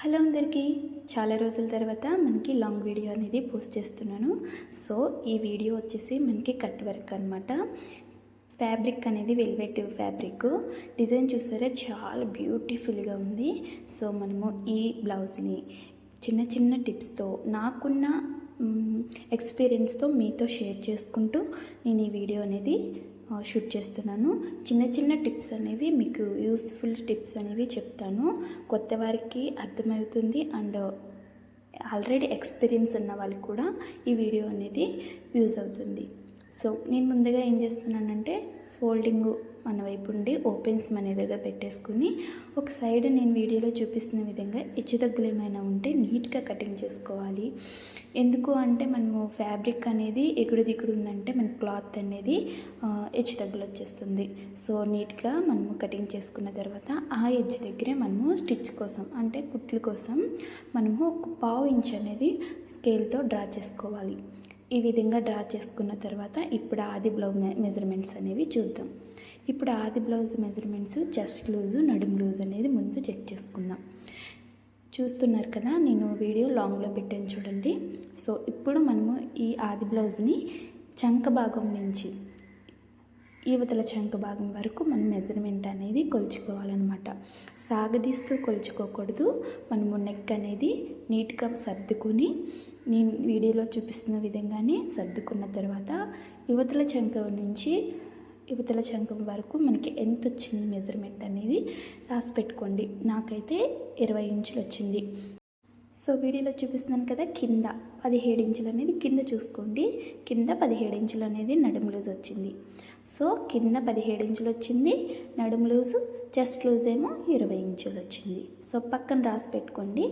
Hello అందరికీ. చాలా రోజుల తర్వాత మనకి లాంగ్ వీడియో అనేది పోస్ట్ చేస్తున్నాను. సో ఈ వీడియో వచ్చేసి మనకి కట్ వర్క్ అనమాట ఫ్యాబ్రిక్ అనేది వెల్వెట్ ఫ్యాబ్రిక్. డిజైన్ చూసారా? చాలా బ్యూటిఫుల్గా ఉంది. సో మనము ఈ బ్లౌజ్ని చిన్న చిన్న టిప్స్తో నాకున్న ఎక్స్పీరియన్స్తో మీతో షేర్ చేసుకుంటూ నేను ఈ వీడియో అనేది షూట్ చేస్తున్నాను. చిన్న చిన్న టిప్స్ అనేవి మీకు యూస్ఫుల్ టిప్స్ అనేవి చెప్తాను. కొత్త వారికి అర్థమవుతుంది అండ్ ఆల్రెడీ ఎక్స్పీరియన్స్ ఉన్న వాళ్ళకి కూడా ఈ వీడియో అనేది యూజ్ అవుతుంది. సో నేను ముందుగా ఏం చేస్తున్నానంటే ఫోల్డింగ్ మన వైపు ఉండి ఓపెన్స్ మన ఎదురుగా పెట్టేసుకుని ఒక సైడ్ నేను వీడియోలో చూపిస్తున్న విధంగా హెచ్చుతగ్గులు ఏమైనా ఉంటే నీట్గా కటింగ్ చేసుకోవాలి. ఎందుకు అంటే మనము ఫ్యాబ్రిక్ అనేది ఎగుడు దిగుడు ఉందంటే మన క్లాత్ అనేది హెచ్చుతగ్గులు వచ్చేస్తుంది సో నీట్గా మనము కటింగ్ చేసుకున్న తర్వాత ఆ ఎడ్జ్ దగ్గరే మనము స్టిచ్ కోసం అంటే కుట్లు కోసం మనము ఒక పావు ఇంచ్ అనేది స్కేల్తో డ్రా చేసుకోవాలి. ఈ విధంగా డ్రా చేసుకున్న తర్వాత ఇప్పుడు ఆది బ్లౌజ్ మెజర్మెంట్స్ అనేవి చూద్దాం. ఇప్పుడు ఆది బ్లౌజ్ మెజర్మెంట్స్ చెస్ట్ లూజు నడుం లూజ్ అనేది ముందు చెక్ చేసుకుందాం. చూస్తున్నారు కదా నేను వీడియో లాంగ్లో పెట్టాను చూడండి. సో ఇప్పుడు మనము ఈ ఆది బ్లౌజ్ని చంక భాగం నుంచి యువతల చంక భాగం వరకు మనం మెజర్మెంట్ అనేది కొలుచుకోవాలన్నమాట. సాగదీస్తూ కొలుచుకోకూడదు. మనము నెక్ అనేది నీట్గా సర్దుకొని నేను వీడియోలో చూపిస్తున్న విధంగానే సర్దుకున్న తర్వాత యువతల చంక నుంచి యువతల శంఖం వరకు మనకి ఎంత వచ్చింది మెజర్మెంట్ అనేది రాసి పెట్టుకోండి. నాకైతే ఇరవై ఇంచులు వచ్చింది. సో వీడియోలో చూపిస్తున్నాను కదా కింద పదిహేడు ఇంచులు అనేది కింద చూసుకోండి. కింద పదిహేడు ఇంచులు అనేది నడుము లూజ్ వచ్చింది. సో కింద పదిహేడు ఇంచులు వచ్చింది. నడుము లూజు చెస్ట్ లూజ్ ఏమో ఇరవై ఇంచులు వచ్చింది. సో పక్కన రాసి పెట్టుకోండి.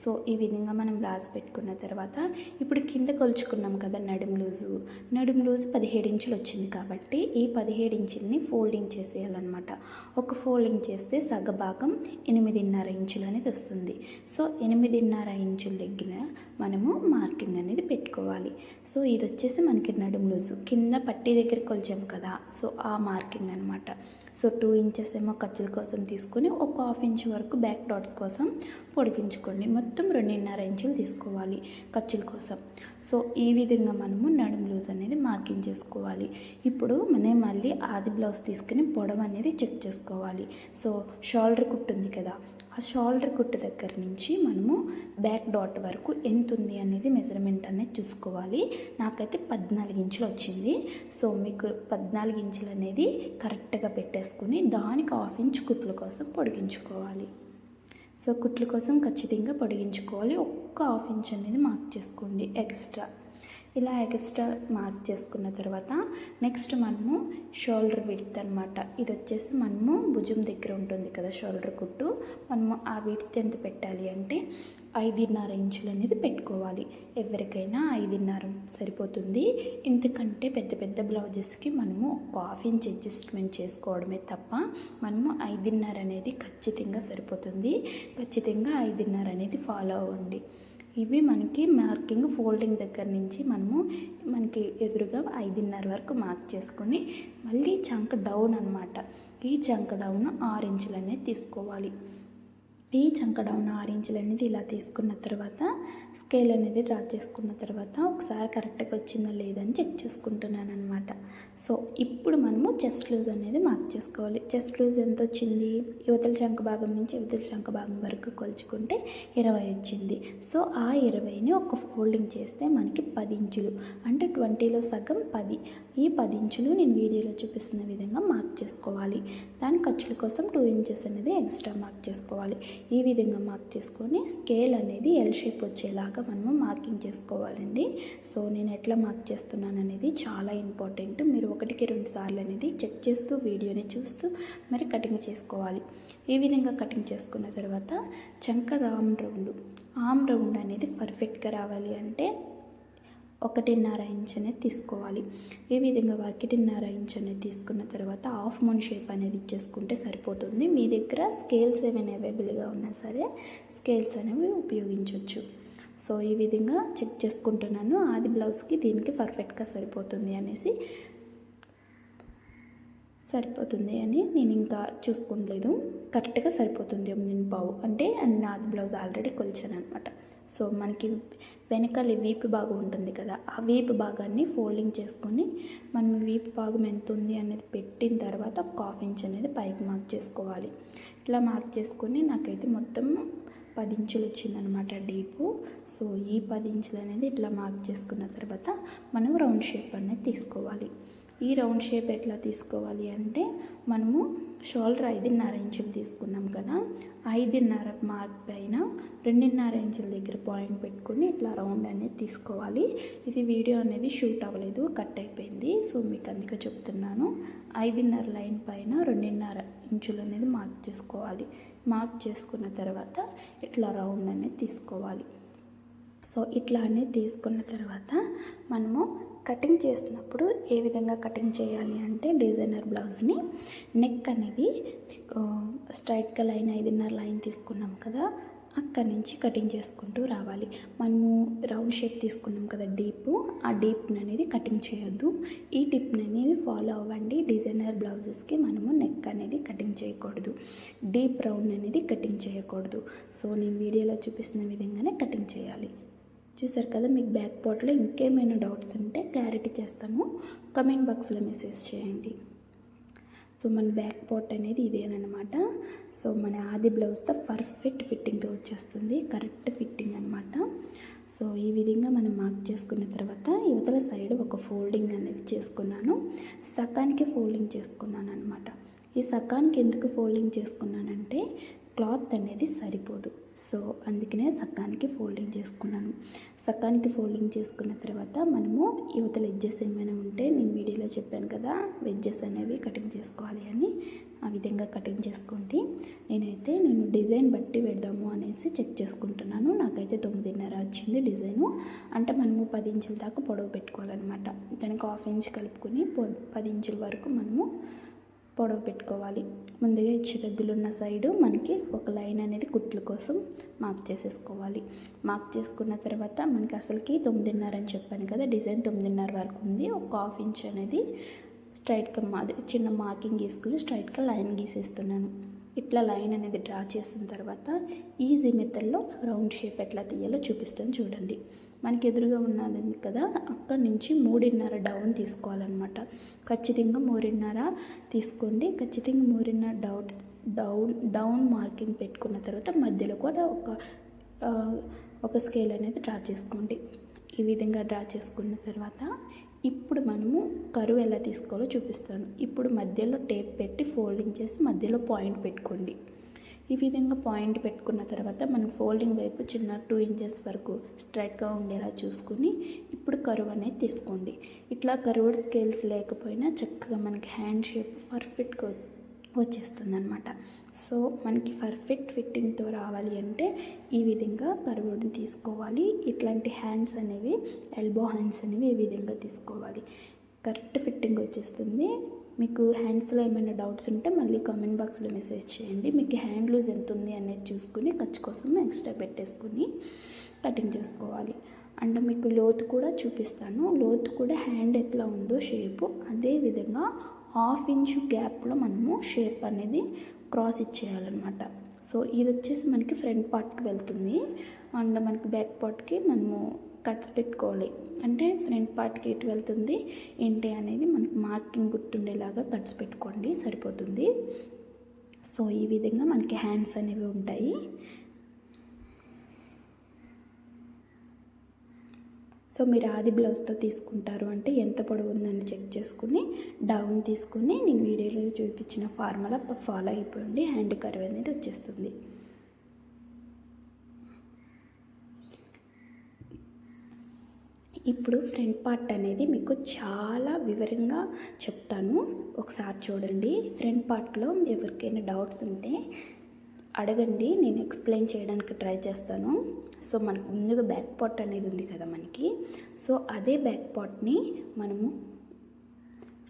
సో ఈ విధంగా మనం రాసి పెట్టుకున్న తర్వాత ఇప్పుడు కింద కొలుచుకున్నాం కదా నడుము లూజు. నడుము లూజు పదిహేడు ఇంచులు వచ్చింది కాబట్టి ఈ పదిహేడు ఇంచుల్ని ఫోల్డింగ్ చేసేయాలన్నమాట. ఒక ఫోల్డింగ్ చేస్తే సగభాగం ఎనిమిదిన్నర ఇంచులు అనేది వస్తుంది. సో ఎనిమిదిన్నర ఇంచుల దగ్గర మనము మార్కింగ్ అనేది పెట్టుకోవాలి. సో ఇది వచ్చేసి మనకి నడుము లూజు. కింద పట్టీ దగ్గర కొలిచాం కదా సో ఆ మార్కింగ్ అనమాట సో టూ ఇంచెస్ ఏమో ఖర్చుల కోసం తీసుకొని ఒక హాఫ్ ఇంచ్ వరకు బ్యాక్ డాట్స్ కోసం పొడిగించుకోండి. మొత్తం రెండున్నర ఇంచులు తీసుకోవాలి ఖర్చుల కోసం. సో ఈ విధంగా మనము నడుము లూజ్ అనేది మార్కింగ్ చేసుకోవాలి. ఇప్పుడు మనం మళ్ళీ ఆది బ్లౌజ్ తీసుకుని పొడవు అనేది చెక్ చేసుకోవాలి. సో షోల్డర్ కుట్టు ఉంది కదా ఆ షోల్డర్ కుట్టు దగ్గర నుంచి మనము బ్యాక్ డాట్ వరకు ఎంత ఉంది అనేది మెజర్మెంట్ అనేది చూసుకోవాలి. నాకైతే పద్నాలుగు ఇంచులు వచ్చింది. సో మీకు పద్నాలుగు ఇంచులు అనేది కరెక్ట్గా పెట్టేసుకుని దానికి హాఫ్ ఇంచ్ కుట్ల కోసం పొడిగించుకోవాలి. సో కుట్ల కోసం ఖచ్చితంగా పొడిగించుకోవాలి. ఒక హాఫ్ ఇంచ్ అనేది మార్క్ చేసుకోండి ఎక్స్ట్రా. ఇలా ఎక్స్ట్రా మార్క్ చేసుకున్న తర్వాత నెక్స్ట్ మనము షోల్డర్ విడ్త్ అనమాట ఇది వచ్చేసి మనము భుజం దగ్గర ఉంటుంది కదా షోల్డర్ కుట్టు. మనము ఆ విడ్త్ ఎంత పెట్టాలి అంటే ఐదున్నర ఇంచులు అనేది పెట్టుకోవాలి. ఎవరికైనా ఐదున్నర సరిపోతుంది. ఇంతకంటే పెద్ద పెద్ద బ్లౌజెస్కి మనము ఒక హాఫ్ ఇంచ్ అడ్జస్ట్మెంట్ చేసుకోవడమే తప్ప మనము ఐదున్నర అనేది ఖచ్చితంగా సరిపోతుంది. ఖచ్చితంగా ఐదున్నర అనేది ఫాలో అవ్వండి. ఇవి మనకి మార్కింగ్ ఫోల్డింగ్ దగ్గర నుంచి మనము మనకి ఎదురుగా ఐదున్నర వరకు మార్క్ చేసుకొని మళ్ళీ చంక డౌన్ అనమాట ఈ చంక డౌన్ ఆరు ఇంచులు అనేది తీసుకోవాలి. ఈ చంక డౌన్ అనేది ఇలా తీసుకున్న తర్వాత స్కేల్ అనేది డ్రా చేసుకున్న తర్వాత ఒకసారి కరెక్ట్గా వచ్చిందా లేదని చెక్ చేసుకుంటున్నాను అనమాట సో ఇప్పుడు మనము చెస్ట్ లూజ్ అనేది మార్క్ చేసుకోవాలి. చెస్ట్ లూజ్ ఎంత వచ్చింది? యువతల చంక భాగం నుంచి యువతల చంక భాగం వరకు కొలుచుకుంటే ఇరవై వచ్చింది. సో ఆ ఇరవైని ఒక ఫోల్డింగ్ చేస్తే మనకి పది ఇంచులు. అంటే ట్వంటీలో సగం పది. ఈ పది ఇంచులు నేను వీడియోలో చూపిస్తున్న విధంగా మార్క్ చేసుకోవాలి. దాని ఖర్చుల కోసం టూ ఇంచెస్ అనేది ఎక్స్ట్రా మార్క్ చేసుకోవాలి. ఈ విధంగా మార్క్ చేసుకొని స్కేల్ అనేది ఎల్ షేప్ వచ్చేలాగా మనము మార్కింగ్ చేసుకోవాలండి. సో నేను ఎట్లా మార్క్ చేస్తున్నాను అనేది చాలా ఇంపార్టెంట్ మీరు ఒకటికి రెండు సార్లు అనేది చెక్ చేస్తూ వీడియోని చూస్తూ మరి కటింగ్ చేసుకోవాలి. ఈ విధంగా కటింగ్ చేసుకున్న తర్వాత చంక రామ్ రౌండ్. ఆమ్ రౌండ్ అనేది పర్ఫెక్ట్గా రావాలి అంటే ఒకటిన్నర ఇంచ్ అనేది తీసుకోవాలి. ఈ విధంగా ఒకటిన్నర ఇంచ్ అనేది తీసుకున్న తర్వాత హాఫ్ మూన్ షేప్ అనేది ఇచ్చేసుకుంటే సరిపోతుంది. మీ దగ్గర స్కేల్స్ ఏమైనా అవైలబుల్గా ఉన్నా సరే స్కేల్స్ అనేవి ఉపయోగించవచ్చు సో ఈ విధంగా చెక్ చేసుకుంటున్నాను. ఆది బ్లౌజ్కి దీనికి పర్ఫెక్ట్గా సరిపోతుంది అనేసి సరిపోతుంది అని నేను ఇంకా చూసుకోలేదు. కరెక్ట్గా సరిపోతుంది ఎనిమిది పావు. అంటే నాది బ్లౌజ్ ఆల్రెడీ కొలిచాను అనమాట సో మనకి వెనకాల వీపు భాగం ఉంటుంది కదా ఆ వీపు భాగాన్ని ఫోల్డింగ్ చేసుకొని మనం వీపు భాగం ఎంత ఉంది అనేది పెట్టిన తర్వాత ఒక హాఫ్ ఇంచ్ అనేది పైకి మార్క్ చేసుకోవాలి. ఇట్లా మార్క్ చేసుకొని నాకైతే మొత్తం పది ఇంచులు వచ్చిందనమాట డీపు. సో ఈ పది ఇంచులు అనేది ఇట్లా మార్క్ చేసుకున్న తర్వాత మనం రౌండ్ షేప్ అనేది తీసుకోవాలి. ఈ రౌండ్ షేప్ ఎట్లా తీసుకోవాలి అంటే మనము షోల్డర్ ఐదున్నర ఇంచులు తీసుకున్నాం కదా ఐదున్నర మార్క్ పైన రెండున్నర ఇంచుల దగ్గర పాయింట్ పెట్టుకుని ఇట్లా రౌండ్ అనేది తీసుకోవాలి. ఇది వీడియో అనేది షూట్ అవ్వలేదు కట్ అయిపోయింది. సో మీకు అందుకే చెప్తున్నాను ఐదున్నర లైన్ పైన రెండున్నర ఇంచులు అనేది మార్క్ చేసుకోవాలి. మార్క్ చేసుకున్న తర్వాత ఇట్లా రౌండ్ అనేది తీసుకోవాలి. సో ఇట్లా అనేది తీసుకున్న తర్వాత మనము కటింగ్ చేసినప్పుడు ఏ విధంగా కటింగ్ చేయాలి అంటే డిజైనర్ బ్లౌజ్ని నెక్ అనేది స్ట్రైట్గా లైన్ ఐదున్నర లైన్ తీసుకున్నాం కదా అక్కడి నుంచి కటింగ్ చేసుకుంటూ రావాలి. మనము రౌండ్ షేప్ తీసుకున్నాం కదా డీప్ ఆ డీప్ అనేది కటింగ్ చేయొద్దు. ఈ టిప్ అనేది ఫాలో అవ్వండి. డిజైనర్ బ్లౌజెస్కి మనము నెక్ అనేది కటింగ్ చేయకూడదు. డీప్ రౌండ్ అనేది కటింగ్ చేయకూడదు. సో నేను వీడియోలో చూపిస్తున్న విధంగానే కటింగ్ చేయాలి. చూసారు కదా మీకు బ్యాక్ పార్ట్లో ఇంకేమైనా డౌట్స్ ఉంటే క్లారిటీ చేస్తాను కమెంట్ బాక్స్లో మెసేజ్ చేయండి. సో మన బ్యాక్ పార్ట్ అనేది ఇదేనమాట సో మన ఆది బ్లౌజ్తో పర్ఫెక్ట్ ఫిట్టింగ్తో వచ్చేస్తుంది. కరెక్ట్ ఫిట్టింగ్ అనమాట సో ఈ విధంగా మనం మార్క్ చేసుకున్న తర్వాత యువతల సైడ్ ఒక ఫోల్డింగ్ అనేది చేసుకున్నాను. సకానికి ఫోల్డింగ్ చేసుకున్నాను అనమాట ఈ సకానికి ఎందుకు ఫోల్డింగ్ చేసుకున్నానంటే క్లాత్ అనేది సరిపోదు. సో అందుకనే సక్కానికి ఫోల్డింగ్ చేసుకున్నాను. సక్కానికి ఫోల్డింగ్ చేసుకున్న తర్వాత మనము యువతల ఎడ్జెస్ ఏమైనా ఉంటే నేను వీడియోలో చెప్పాను కదా వెజ్జెస్ అనేవి కటింగ్ చేసుకోవాలి అని. ఆ విధంగా కటింగ్ చేసుకోండి. నేనైతే నేను డిజైన్ బట్టి పెడదాము అనేసి చెక్ చేసుకుంటున్నాను. నాకైతే తొమ్మిదిన్నర వచ్చింది డిజైను. అంటే మనము పది ఇంచుల దాకా పొడవు పెట్టుకోవాలన్నమాట. దానికి హాఫ్ ఇంచ్ కలుపుకొని పది ఇంచుల వరకు మనము పొడవు పెట్టుకోవాలి. ముందుగా ఇచ్చి దగ్గులున్న సైడు మనకి ఒక లైన్ అనేది కుట్లు కోసం మార్క్ చేసేసుకోవాలి. మార్క్ చేసుకున్న తర్వాత మనకి అసలుకి తొమ్మిదిన్నర అని చెప్పాను కదా డిజైన్ తొమ్మిదిన్నర వరకు ఉంది. ఒక హాఫ్ ఇంచ్ అనేది స్ట్రైట్గా మా చిన్న మార్కింగ్ గీసుకుని స్ట్రైట్గా లైన్ గీసేస్తున్నాను. ఇట్లా లైన్ అనేది డ్రా చేసిన తర్వాత ఈజీ మెథడ్లో రౌండ్ షేప్ ఎట్లా తీయాలో చూపిస్తాను చూడండి. మనకి ఎదురుగా ఉన్నది కదా అక్కడి నుంచి మూడున్నర డౌన్ తీసుకోవాలన్నమాట. ఖచ్చితంగా మూడున్నర తీసుకోండి. ఖచ్చితంగా మూడున్నర డౌట్ డౌన్ డౌన్ మార్కింగ్ పెట్టుకున్న తర్వాత మధ్యలో కూడా ఒక ఒక స్కేల్ అనేది డ్రా చేసుకోండి. ఈ విధంగా డ్రా చేసుకున్న తర్వాత ఇప్పుడు మనము కరువు ఎలా తీసుకోవాలో చూపిస్తాను. ఇప్పుడు మధ్యలో టేప్ పెట్టి ఫోల్డింగ్ చేసి మధ్యలో పాయింట్ పెట్టుకోండి. ఈ విధంగా పాయింట్ పెట్టుకున్న తర్వాత మనం ఫోల్డింగ్ వైపు చిన్న టూ ఇంచెస్ వరకు స్ట్రైట్గా ఉండేలా చూసుకుని ఇప్పుడు కరువు అనేది తీసుకోండి. ఇట్లా కరువుడ్ స్కేల్స్ లేకపోయినా చక్కగా మనకి హ్యాండ్ షేప్ పర్ఫెక్ట్గా వచ్చేస్తుంది అనమాట సో మనకి పర్ఫెక్ట్ ఫిట్టింగ్తో రావాలి అంటే ఈ విధంగా కరువుని తీసుకోవాలి. ఇట్లాంటి హ్యాండ్స్ అనేవి ఎల్బో హ్యాండ్స్ అనేవి ఈ విధంగా తీసుకోవాలి. కరెక్ట్ ఫిట్టింగ్ వచ్చేస్తుంది. మీకు హ్యాండ్స్లో ఏమైనా డౌట్స్ ఉంటే మళ్ళీ కామెంట్ బాక్స్లో మెసేజ్ చేయండి. మీకు హ్యాండ్ లూజ్ ఎంత ఉంది అనేది చూసుకుని ఖర్చు కోసం ఎక్స్ట్రా పెట్టేసుకుని కటింగ్ చేసుకోవాలి. అండ్ మీకు లోతు కూడా చూపిస్తాను. లోతు కూడా హ్యాండ్ ఎట్లా ఉందో షేపు అదేవిధంగా హాఫ్ ఇంచు గ్యాప్లో మనము షేప్ అనేది క్రాస్ ఇచ్చేయాలన్నమాట. సో ఇది వచ్చేసి మనకి ఫ్రంట్ పార్ట్కి వెళ్తుంది. అండ్ మనకి బ్యాక్ పార్ట్కి మనము కట్స్ పెట్టుకోవాలి. అంటే ఫ్రంట్ పార్ట్కి ఎటు వెళ్తుంది ఏంటి అనేది మనకి మార్కింగ్ గుర్తుండేలాగా కట్స్ పెట్టుకోండి సరిపోతుంది. సో ఈ విధంగా మనకి హ్యాండ్స్ అనేవి ఉంటాయి. సో మీరు ఆది బ్లౌజ్తో తీసుకుంటారు అంటే ఎంత పొడవు ఉందని చెక్ చేసుకుని డౌన్ తీసుకుని నేను వీడియోలో చూపించిన ఫార్ములా ఫాలో అయిపోయింది హ్యాండ్ కర్వ్ అనేది వచ్చేస్తుంది. ఇప్పుడు ఫ్రంట్ పార్ట్ అనేది మీకు చాలా వివరంగా చెప్తాను. ఒకసారి చూడండి. ఫ్రంట్ పార్ట్లో ఎవరికైనా డౌట్స్ ఉంటే అడగండి. నేను ఎక్స్ప్లెయిన్ చేయడానికి ట్రై చేస్తాను. సో మనకు ముందుగా బ్యాక్ పార్ట్ అనేది ఉంది కదా మనకి. సో అదే బ్యాక్ పార్ట్ని మనము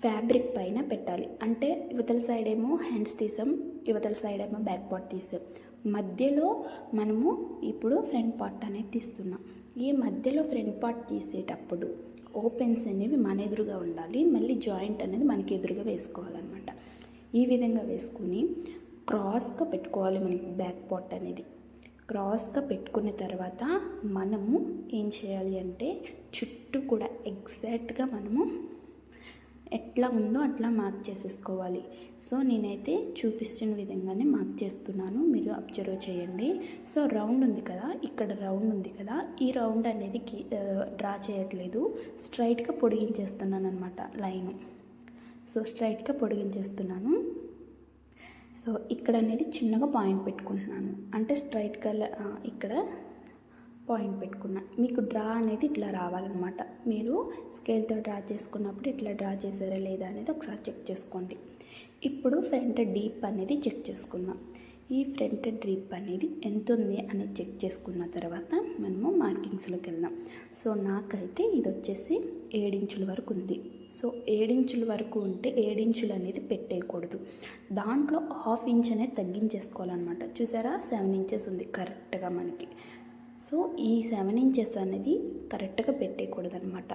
ఫ్యాబ్రిక్ పైన పెట్టాలి. అంటే యువతల సైడ్ ఏమో హ్యాండ్స్ తీసాం యువతల సైడ్ ఏమో బ్యాక్ పార్ట్ తీసాం. మధ్యలో మనము ఇప్పుడు ఫ్రంట్ పార్ట్ అనేది తీస్తున్నాం. ఈ మధ్యలో ఫ్రంట్ పార్ట్ తీసేటప్పుడు ఓపెన్స్ అనేవి మన ఎదురుగా ఉండాలి. మళ్ళీ జాయింట్ అనేది మనకి ఎదురుగా వేసుకోవాలన్నమాట. ఈ విధంగా వేసుకుని క్రాస్గా పెట్టుకోవాలి మనకి బ్యాక్ పార్ట్ అనేది. క్రాస్గా పెట్టుకున్న తర్వాత మనము ఏం చేయాలి అంటే చుట్టూ కూడా ఎగ్జాక్ట్గా మనము ఎట్లా ఉందో అట్లా మార్క్ చేసేసుకోవాలి. సో నేనైతే చూపిస్తున్న విధంగానే మార్క్ చేస్తున్నాను. మీరు అబ్జర్వ్ చేయండి. సో రౌండ్ ఉంది కదా? ఇక్కడ రౌండ్ ఉంది కదా? ఈ రౌండ్ అనేది డ్రా చేయట్లేదు. స్ట్రైట్గా పొడిగించేస్తున్నాను అనమాట లైన్. సో స్ట్రైట్గా పొడిగించేస్తున్నాను. సో ఇక్కడ అనేది చిన్నగా పాయింట్ పెట్టుకుంటున్నాను. అంటే స్ట్రైట్గా ఇక్కడ పాయింట్ పెట్టుకున్నా. మీకు డ్రా అనేది ఇట్లా రావాలన్నమాట. మీరు స్కేల్తో డ్రా చేసుకున్నప్పుడు ఇట్లా డ్రా చేసారా లేదా అనేది ఒకసారి చెక్ చేసుకోండి. ఇప్పుడు ఫ్రంట్ డీప్ అనేది చెక్ చేసుకుందాం. ఈ ఫ్రంట్ డ్రీప్ అనేది ఎంత ఉంది అనేది చెక్ చేసుకున్న తర్వాత మనము మార్కింగ్స్లోకి వెళ్దాం. సో నాకైతే ఇది వచ్చేసి ఏడించుల వరకు ఉంది. సో ఏడించుల వరకు ఉంటే ఏడించులు అనేది పెట్టేయకూడదు. దాంట్లో హాఫ్ ఇంచ్ అనేది తగ్గించేసుకోవాలన్నమాట. చూసారా? సెవెన్ ఇంచెస్ ఉంది కరెక్ట్గా మనకి. సో ఈ సెవెన్ ఇంచెస్ అనేది కరెక్ట్గా పెట్టేయకూడదనమాట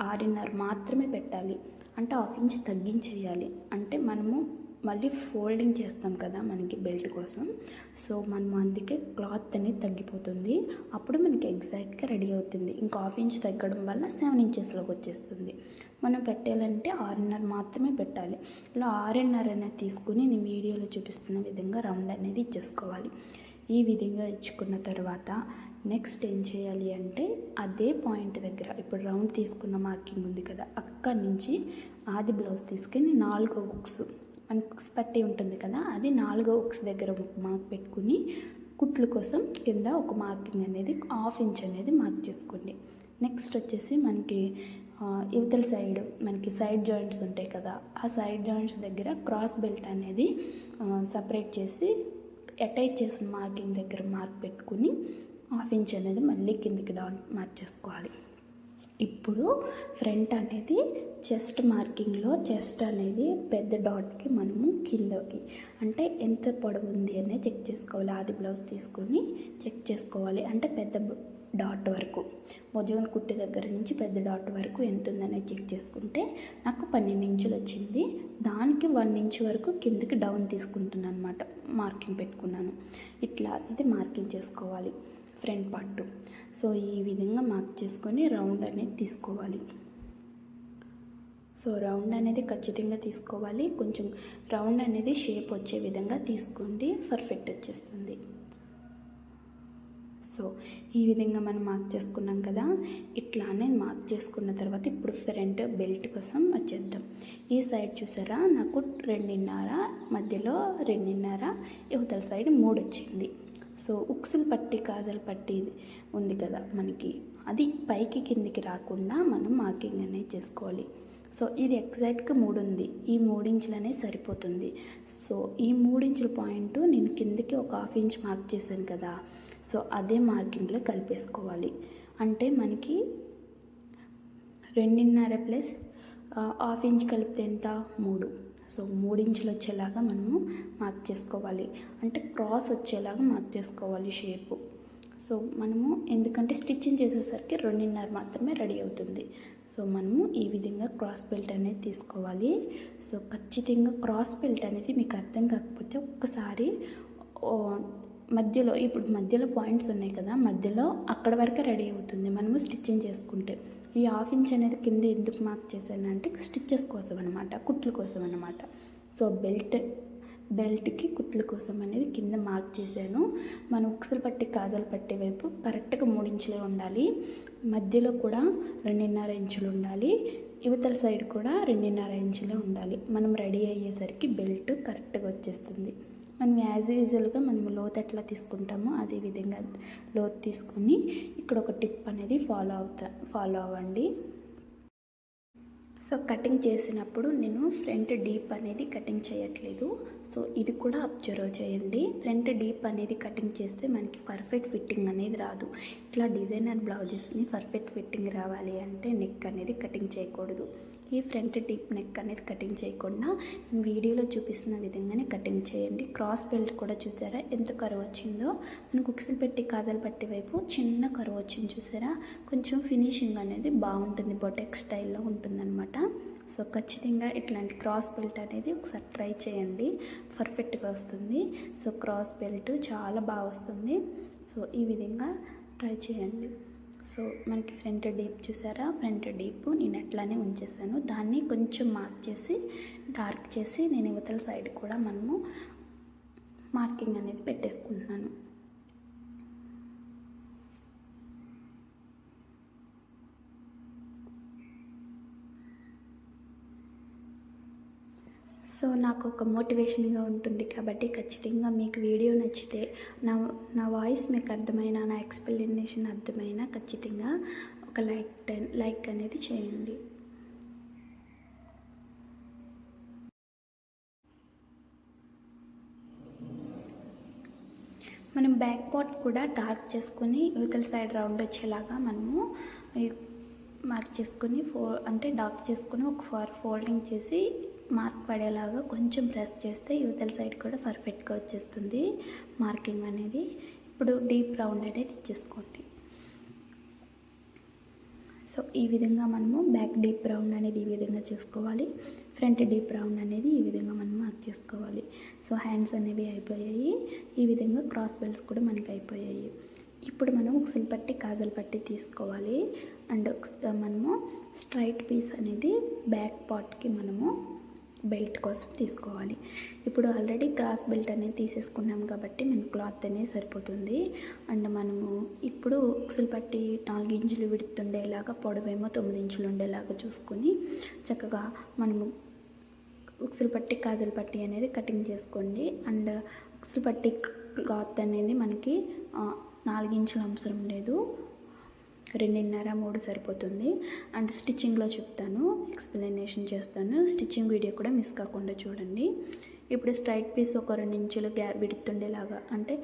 ఆరున్నర మాత్రమే పెట్టాలి. అంటే హాఫ్ ఇంచ్ తగ్గించేయాలి. అంటే మనము మళ్ళీ ఫోల్డింగ్ చేస్తాం కదా మనకి బెల్ట్ కోసం. సో మనం అందుకే క్లాత్ అనేది తగ్గిపోతుంది. అప్పుడు మనకి ఎగ్జాక్ట్గా రెడీ అవుతుంది. ఇంకా హాఫ్ ఇంచ్ తగ్గడం వల్ల సెవెన్ ఇంచెస్లోకి వచ్చేస్తుంది. మనం పెట్టాలంటే ఆరున్నర మాత్రమే పెట్టాలి. ఇలా ఆరున్నర అనేది తీసుకుని నేను వీడియోలో చూపిస్తున్న విధంగా రౌండ్ అనేది ఇచ్చేసుకోవాలి. ఈ విధంగా ఇచ్చుకున్న తర్వాత నెక్స్ట్ ఏం చేయాలి అంటే అదే పాయింట్ దగ్గర ఇప్పుడు రౌండ్ తీసుకున్న మార్కింగ్ ఉంది కదా అక్కడి నుంచి ఆది బ్లౌజ్ తీసుకుని నాలుగో బుక్స్ మనకి పట్టి ఉంటుంది కదా అది నాలుగో బుక్స్ దగ్గర మార్క్ పెట్టుకుని కుట్లు కోసం కింద ఒక మార్కింగ్ అనేది హాఫ్ ఇంచ్ అనేది మార్క్ చేసుకోండి. నెక్స్ట్ వచ్చేసి మనకి ఇవతల యువతల సైడ్ మనకి సైడ్ జాయింట్స్ ఉంటాయి కదా ఆ సైడ్ జాయింట్స్ దగ్గర క్రాస్ బెల్ట్ అనేది సపరేట్ చేసి అటాచ్ చేసిన మార్కింగ్ దగ్గర మార్క్ పెట్టుకుని హాఫ్ ఇంచ్ అనేది మళ్ళీ కిందికి డౌన్ మార్క్ చేసుకోవాలి. ఇప్పుడు ఫ్రంట్ అనేది చెస్ట్ మార్కింగ్లో చెస్ట్ అనేది పెద్ద డాట్కి మనము కిందకి అంటే ఎంత పొడవు ఉంది అనేది చెక్ చేసుకోవాలి. ఆది బ్లౌజ్ తీసుకొని చెక్ చేసుకోవాలి. అంటే పెద్ద డాట్ వరకు భుజం కుట్టి దగ్గర నుంచి పెద్ద డాట్ వరకు ఎంత ఉందనేది చెక్ చేసుకుంటే నాకు పన్నెండు ఇంచులు వచ్చింది. దానికి వన్ ఇంచ్ వరకు కిందకి డౌన్ తీసుకుంటున్నాను అనమాట మార్కింగ్ పెట్టుకున్నాను. ఇట్లా అనేది మార్కింగ్ చేసుకోవాలి. Front part. సో ఈ విధంగా మార్క్ చేసుకొని రౌండ్ అనేది తీసుకోవాలి. సో రౌండ్ అనేది ఖచ్చితంగా తీసుకోవాలి. కొంచెం రౌండ్ అనేది షేప్ వచ్చే విధంగా తీసుకోండి. పర్ఫెక్ట్ వచ్చేస్తుంది. సో ఈ విధంగా మనం మార్క్ చేసుకున్నాం కదా. ఇట్లానే మార్క్ చేసుకున్న తర్వాత ఇప్పుడు ఫ్రంట్ బెల్ట్ కోసం వచ్చేద్దాం. ఈ సైడ్ చూసారా? నాకు రెండున్నర మధ్యలో రెండున్నర ఇవతల సైడ్ మూడు వచ్చింది సో ఉక్సులు పట్టి కాజల్ పట్టి ఉంది కదా మనకి. అది పైకి కిందికి రాకుండా మనం మార్కింగ్ అనేది చేసుకోవాలి. సో ఇది ఎగ్జాక్ట్గా మూడు ఉంది. ఈ మూడించులు అనేది సరిపోతుంది. సో ఈ మూడించుల పాయింట్ నేను కిందకి ఒక హాఫ్ ఇంచ్ మార్క్ చేశాను కదా. సో అదే మార్కింగ్లో కలిపేసుకోవాలి. అంటే మనకి రెండున్నర ప్లస్ హాఫ్ ఇంచ్ కలిపితే ఎంత? మూడు. సో మూడించులు వచ్చేలాగా మనము మార్క్ చేసుకోవాలి. అంటే క్రాస్ వచ్చేలాగా మార్క్ చేసుకోవాలి షేపు. సో మనము ఎందుకంటే స్టిచ్చింగ్ చేసేసరికి రెండున్నర మాత్రమే రెడీ అవుతుంది. సో మనము ఈ విధంగా క్రాస్ బెల్ట్ అనేది తీసుకోవాలి. సో ఖచ్చితంగా క్రాస్ బెల్ట్ అనేది మీకు అర్థం కాకపోతే ఒక్కసారి మధ్యలో ఇప్పుడు మధ్యలో పాయింట్స్ ఉన్నాయి కదా మధ్యలో అక్కడ వరకే రెడీ అవుతుంది మనము స్టిచ్చింగ్ చేసుకుంటే. ఈ హాఫ్ ఇంచ్ అనేది కింద ఎందుకు మార్క్ చేశానంటే స్టిచ్చెస్ కోసం అనమాట కుట్లు కోసం అనమాట సో బెల్ట్ బెల్ట్కి కుట్ల కోసం అనేది కింద మార్క్ చేశాను. మన ఉక్సలు పట్టి కాజలు పట్టే వైపు కరెక్ట్గా మూడు ఇంచులే ఉండాలి. మధ్యలో కూడా రెండున్నర ఇంచులు ఉండాలి. యువతల సైడ్ కూడా రెండున్నర ఇంచులే ఉండాలి. మనం రెడీ అయ్యేసరికి బెల్ట్ కరెక్ట్గా వచ్చేస్తుంది. మనం యాజ్ యూజువల్గా మనం లోత్ ఎట్లా తీసుకుంటామో అదే విధంగా లోత్ తీసుకుని ఇక్కడ ఒక టిప్ అనేది ఫాలో అవుతా ఫాలో అవ్వండి. సో కటింగ్ చేసినప్పుడు నేను ఫ్రంట్ డీప్ అనేది కటింగ్ చేయట్లేదు. సో ఇది కూడా అబ్జర్వ్ చేయండి. ఫ్రంట్ డీప్ అనేది కటింగ్ చేస్తే మనకి పర్ఫెక్ట్ ఫిట్టింగ్ అనేది రాదు. ఇట్లా డిజైనర్ బ్లౌజెస్ని పర్ఫెక్ట్ ఫిట్టింగ్ రావాలి అంటే నెక్ అనేది కటింగ్ చేయకూడదు. ఈ ఫ్రంట్ డీప్ నెక్ అనేది కటింగ్ చేయకుండా వీడియోలో చూపిస్తున్న విధంగానే కటింగ్ చేయండి. క్రాస్ బెల్ట్ కూడా చూసారా? ఎంత కరువు వచ్చిందో. మనకు ఉక్సులు పెట్టి కాజల్ పట్టి వైపు చిన్న కరువు వచ్చింది చూసారా? కొంచెం ఫినిషింగ్ అనేది బాగుంటుంది. బొటెక్ స్టైల్లో ఉంటుందన్నమాట. సో ఖచ్చితంగా ఇట్లాంటి క్రాస్ బెల్ట్ అనేది ఒకసారి ట్రై చేయండి. పర్ఫెక్ట్గా వస్తుంది. సో క్రాస్ బెల్ట్ చాలా బాగా వస్తుంది. సో ఈ విధంగా ట్రై చేయండి. సో మనకి ఫ్రంట్ డీప్ చూసారా? ఫ్రంట్ డీప్ నేను అట్లానే ఉంచేసాను. దాన్ని కొంచెం మార్క్ చేసి డార్క్ చేసి నేను ఇవతల సైడ్ కూడా మనము మార్కింగ్ అనేది పెట్టేసుకుంటున్నాను. సో నాకు ఒక మోటివేషన్గా ఉంటుంది కాబట్టి ఖచ్చితంగా మీకు వీడియో నచ్చితే నా నా వాయిస్ మీకు అర్థమైన నా ఎక్స్ప్లెనేషన్ అర్థమైన ఖచ్చితంగా ఒక లైక్ టెన్ లైక్ అనేది చేయండి. మనం బ్యాక్ పార్ట్ కూడా డార్క్ చేసుకొని యువతల సైడ్ రౌండ్ వచ్చేలాగా మనము మార్క్ చేసుకొని ఫో అంటే డార్క్ చేసుకుని ఒక ఫార్ ఫోల్డింగ్ చేసి మార్క్ పడేలాగా కొంచెం ప్రెస్ చేస్తే యువతల సైడ్ కూడా పర్ఫెక్ట్గా వచ్చేస్తుంది మార్కింగ్ అనేది. ఇప్పుడు డీప్ రౌండ్ అనేది ఇచ్చేసుకోండి. సో ఈ విధంగా మనము బ్యాక్ డీప్ రౌండ్ అనేది ఈ విధంగా చేసుకోవాలి. ఫ్రంట్ డీప్ రౌండ్ అనేది ఈ విధంగా మనం మార్క్ చేసుకోవాలి. సో హ్యాండ్స్ అనేవి అయిపోయాయి. ఈ విధంగా క్రాస్ బెల్ట్స్ కూడా మనకి అయిపోయాయి. ఇప్పుడు మనం ఉక్సులు పట్టి కాజల్ పట్టి తీసుకోవాలి. అండ్ మనము స్ట్రైట్ పీస్ అనేది బ్యాక్ పార్ట్కి మనము బెల్ట్ కోసం తీసుకోవాలి. ఇప్పుడు ఆల్రెడీ క్రాస్ బెల్ట్ అనేది తీసేసుకున్నాం కాబట్టి మేము క్లాత్ అనేది సరిపోతుంది. అండ్ మనము ఇప్పుడు ఉక్సులు పట్టి నాలుగు ఇంచులు విడుతుండేలాగా పొడవేమో తొమ్మిది ఇంచులు ఉండేలాగా చూసుకొని చక్కగా మనము ఉక్సులు పట్టి కాజల్ పట్టి అనేది కటింగ్ చేసుకోండి. అండ్ ఉక్సులు పట్టి క్లాత్ అనేది మనకి నాలుగు ఇంచులు అవసరం లేదు. రెండున్నర మూడు సరిపోతుంది. అండ్ స్టిచ్చింగ్లో చెప్తాను ఎక్స్ప్లెనేషన్ చేస్తాను. స్టిచ్చింగ్ వీడియో కూడా మిస్ కాకుండా చూడండి. ఇప్పుడు స్ట్రైట్ పీస్ ఒక రెండు ఇంచులు గ్యా విడుతుండేలాగా అంటే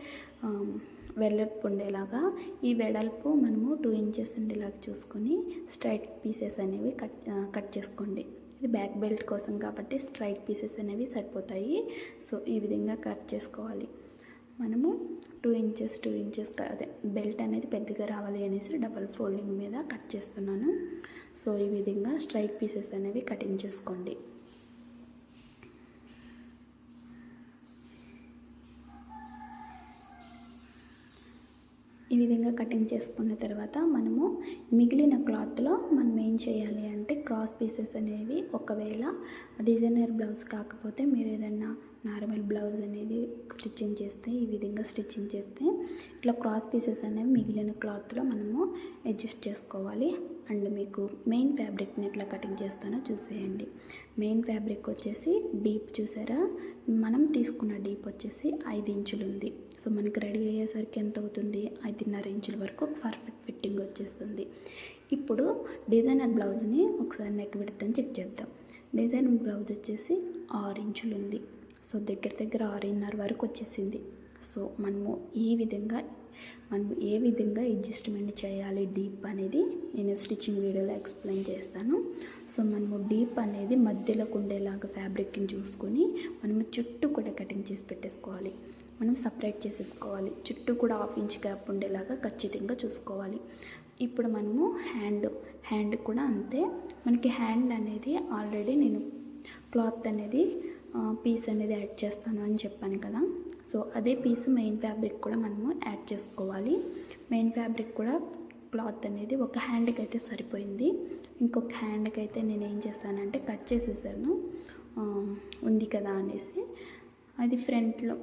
వెడల్పు ఉండేలాగా ఈ వెడల్పు మనము టూ ఇంచెస్ ఉండేలాగా చూసుకొని స్ట్రైట్ పీసెస్ అనేవి కట్ కట్ చేసుకోండి. ఇది బ్యాక్ బెల్ట్ కోసం కాబట్టి స్ట్రైట్ పీసెస్ అనేవి సరిపోతాయి. సో ఈ విధంగా కట్ చేసుకోవాలి. మనము టూ ఇంచెస్ టూ ఇంచెస్ అదే బెల్ట్ అనేది పెద్దగా రావాలి అనేసి డబల్ ఫోల్డింగ్ మీద కట్ చేస్తున్నాను. సో ఈ విధంగా స్ట్రైట్ పీసెస్ అనేవి కటింగ్ చేసుకోండి. ఈ విధంగా కటింగ్ చేసుకున్న తర్వాత మనము మిగిలిన క్లాత్లో మనం ఏం చేయాలి అంటే క్రాస్ పీసెస్ అనేవి ఒకవేళ డిజైనర్ బ్లౌజ్ కాకపోతే మీరు ఏదన్నా నార్మల్ బ్లౌజ్ అనేది స్టిచ్చింగ్ చేస్తే ఈ విధంగా స్టిచ్చింగ్ చేస్తే ఇట్లా క్రాస్ పీసెస్ అనేవి మిగిలిన క్లాత్లో మనము అడ్జస్ట్ చేసుకోవాలి. అండ్ మీకు మెయిన్ ఫ్యాబ్రిక్ని ఎట్లా కటింగ్ చేస్తానో చూసేయండి. మెయిన్ ఫ్యాబ్రిక్ వచ్చేసి డీప్ చూసారా? మనం తీసుకున్న డీప్ వచ్చేసి ఐదు ఇంచులు ఉంది. సో మనకి రెడీ అయ్యేసరికి ఎంత అవుతుంది? ఐదున్నర ఇంచుల వరకు పర్ఫెక్ట్ ఫిట్టింగ్ వచ్చేస్తుంది. ఇప్పుడు డిజైనర్ బ్లౌజ్ని ఒకసారి నెక్ విడతని చెక్ చేద్దాం. డిజైనర్ బ్లౌజ్ వచ్చేసి ఆరు ఇంచులు ఉంది. సో దగ్గర దగ్గర ఆరున్నర వరకు వచ్చేసింది. సో మనము ఈ విధంగా మనం ఏ విధంగా అడ్జస్ట్మెంట్ చేయాలి? డీప్ అనేది నేను స్టిచ్చింగ్ వీడియోలో ఎక్స్ప్లెయిన్ చేస్తాను. సో మనము డీప్ అనేది మధ్యలోకి ఉండేలాగా ఫ్యాబ్రిక్ని చూసుకొని మనము చుట్టూ కూడా కటింగ్ చేసి పెట్టేసుకోవాలి. మనం సపరేట్ చేసేసుకోవాలి. చుట్టూ కూడా హాఫ్ ఇంచ్ గ్యాప్ ఉండేలాగా ఖచ్చితంగా చూసుకోవాలి. ఇప్పుడు మనము హ్యాండ్ హ్యాండ్ కూడా అంతే. మనకి హ్యాండ్ అనేది ఆల్రెడీ నేను క్లాత్ అనేది పీస్ అనేది యాడ్ చేస్తాను అని చెప్పాను కదా. సో అదే పీస్ మెయిన్ ఫ్యాబ్రిక్ కూడా మనము యాడ్ చేసుకోవాలి. మెయిన్ ఫ్యాబ్రిక్ కూడా క్లాత్ అనేది ఒక హ్యాండ్కి అయితే సరిపోయింది. ఇంకొక హ్యాండ్కి అయితే నేను ఏం చేశానంటే కట్ చేసేసాను. ఉంది కదా అనేసి. అది ఫ్రంట్లో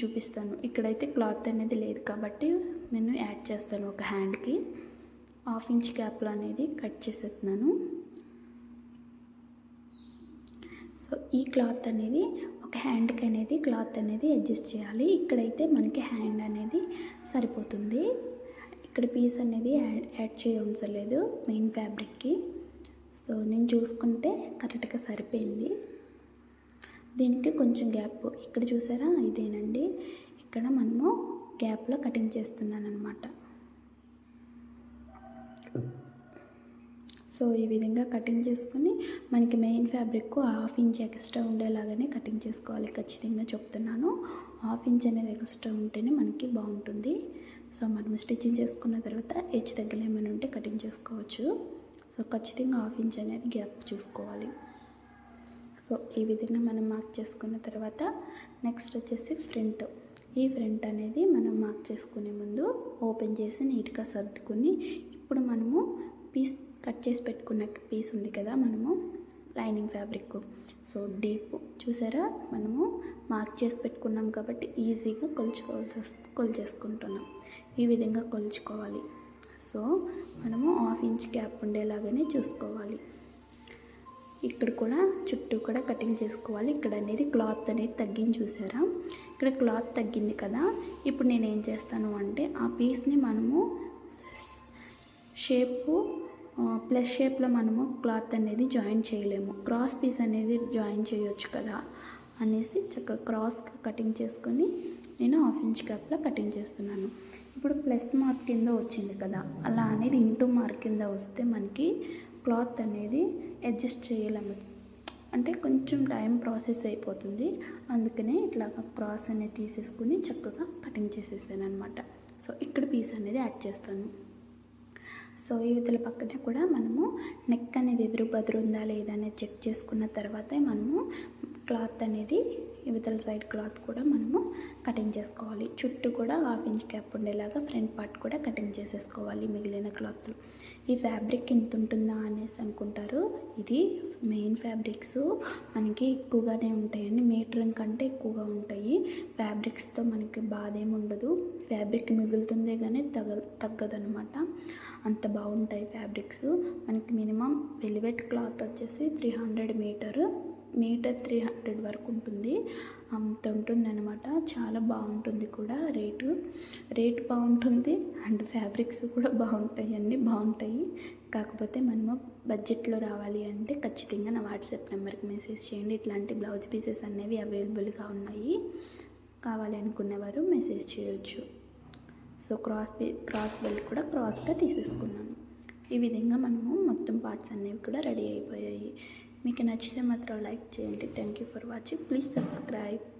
చూపిస్తాను. ఇక్కడైతే క్లాత్ అనేది లేదు కాబట్టి నేను యాడ్ చేస్తాను ఒక హ్యాండ్కి హాఫ్ ఇంచ్ క్యాప్లో అనేది కట్ చేసేస్తున్నాను. సో ఈ క్లాత్ అనేది ఒక హ్యాండ్కి అనేది క్లాత్ అనేది అడ్జస్ట్ చేయాలి. ఇక్కడైతే మనకి హ్యాండ్ అనేది సరిపోతుంది. ఇక్కడ పీస్ అనేది యాడ్ యాడ్ చేయవసరం లేదు మెయిన్ ఫ్యాబ్రిక్కి. సో నేను చూసుకుంటే కరెక్ట్గా సరిపోయింది. దీనికి కొంచెం గ్యాప్ ఇక్కడ చూసారా? ఇదేనండి. ఇక్కడ మనము గ్యాప్లో కటింగ్ చేస్తున్నాను అనమాట సో ఈ విధంగా కటింగ్ చేసుకుని మనకి main fabric half inch extra ఉండేలాగానే cutting చేసుకోవాలి. ఖచ్చితంగా చెప్తున్నాను. హాఫ్ ఇంచ్ అనేది ఎక్స్ట్రా ఉంటేనే మనకి బాగుంటుంది. సో మనం స్టిచ్చింగ్ చేసుకున్న తర్వాత హెచ్ దగ్గర ఏమైనా ఉంటే కటింగ్ చేసుకోవచ్చు. సో ఖచ్చితంగా హాఫ్ ఇంచ్ అనేది గ్యాప్ చూసుకోవాలి. సో ఈ విధంగా మనం మార్క్ చేసుకున్న తర్వాత నెక్స్ట్ వచ్చేసి ఫ్రంట్. ఈ ఫ్రంట్ అనేది మనం మార్క్ చేసుకునే ముందు ఓపెన్ చేసి నీట్గా సర్దుకుని ఇప్పుడు మనము పీస్ కట్ చేసి పెట్టుకున్న పీస్ ఉంది కదా మనము లైనింగ్ ఫ్యాబ్రిక్ సో డీప్ చూసారా? మనము మార్క్ చేసి పెట్టుకున్నాం కాబట్టి ఈజీగా కొలుచుకోవాల్సి వస్తుంది కొలిచేసుకుంటున్నాం. ఈ విధంగా కొలుచుకోవాలి. సో మనము హాఫ్ ఇంచ్ గ్యాప్ ఉండేలాగానే చూసుకోవాలి. ఇక్కడ కూడా చుట్టూ కూడా కటింగ్ చేసుకోవాలి. ఇక్కడ అనేది క్లాత్ అనేది తగ్గింది చూసారా? ఇక్కడ క్లాత్ తగ్గింది కదా. ఇప్పుడు నేను ఏం చేస్తాను అంటే ఆ పీస్ని మనము షేపు ప్లస్ షేప్లో మనము క్లాత్ అనేది జాయిన్ చేయలేము. క్రాస్ పీస్ అనేది జాయిన్ చేయొచ్చు కదా అనేసి చక్కగా క్రాస్గా కటింగ్ చేసుకొని నేను హాఫ్ ఇంచ్ కప్లో కటింగ్ చేస్తున్నాను. ఇప్పుడు ప్లస్ మార్క్ కింద వచ్చింది కదా అలా అనేది ఇంటూ మార్క్ కింద వస్తే మనకి క్లాత్ అనేది అడ్జస్ట్ చేయలేము. అంటే కొంచెం టైం ప్రాసెస్ అయిపోతుంది. అందుకనే ఇట్లా క్రాస్ అనేది తీసేసుకుని చక్కగా కటింగ్ చేసేసాను అనమాట సో ఇక్కడ పీస్ అనేది యాడ్ చేస్తాను. సో ఈ ఇవతల పక్కనే కూడా మనము నెక్ అనేది ఎదురు బదురు ఉందా లేదా అనేది చెక్ చేసుకున్న తర్వాతే మనము క్లాత్ అనేది ఇవతల సైడ్ క్లాత్ కూడా మనము కటింగ్ చేసుకోవాలి. చుట్టూ కూడా హాఫ్ ఇంచ్ క్యాప్ ఉండేలాగా ఫ్రంట్ పార్ట్ కూడా కటింగ్ చేసేసుకోవాలి మిగిలిన క్లాత్ ఈ ఫ్యాబ్రిక్ ఇంత ఉంటుందా అనేసి అనుకుంటారు. ఇది మెయిన్ ఫ్యాబ్రిక్స్ మనకి ఎక్కువగానే ఉంటాయండి. మీటర్ కంటే ఎక్కువగా ఉంటాయి. ఫ్యాబ్రిక్స్తో మనకి బాధ ఏమి ఉండదు. ఫ్యాబ్రిక్ మిగులుతుందే కానీ తగ తగ్గదనమాట అంత బాగుంటాయి ఫ్యాబ్రిక్స్ మనకి మినిమం వెల్వెట్ క్లాత్ వచ్చేసి three hundred meter meter three hundred వరకు ఉంటుంది. అంత ఉంటుంది అనమాట చాలా బాగుంటుంది కూడా రేటు. రేట్ బాగుంటుంది అండ్ ఫ్యాబ్రిక్స్ కూడా బాగుంటాయి. అన్నీ బాగుంటాయి. కాకపోతే మనము బడ్జెట్లో రావాలి అంటే ఖచ్చితంగా నా వాట్సాప్ నెంబర్కి మెసేజ్ చేయండి. ఇట్లాంటి బ్లౌజ్ పీసెస్ అనేవి అవైలబుల్గా ఉన్నాయి. కావాలి అనుకునేవారు మెసేజ్ చేయొచ్చు. సో క్రాస్ క్రాస్ బెల్ట్ కూడా క్రాస్గా తీసేసుకున్నాను. ఈ విధంగా మనము మొత్తం పార్ట్స్ అనేవి కూడా రెడీ అయిపోయాయి. మీకు నచ్చితే మాత్రం లైక్ చేయండి. Thank you for watching. Please subscribe.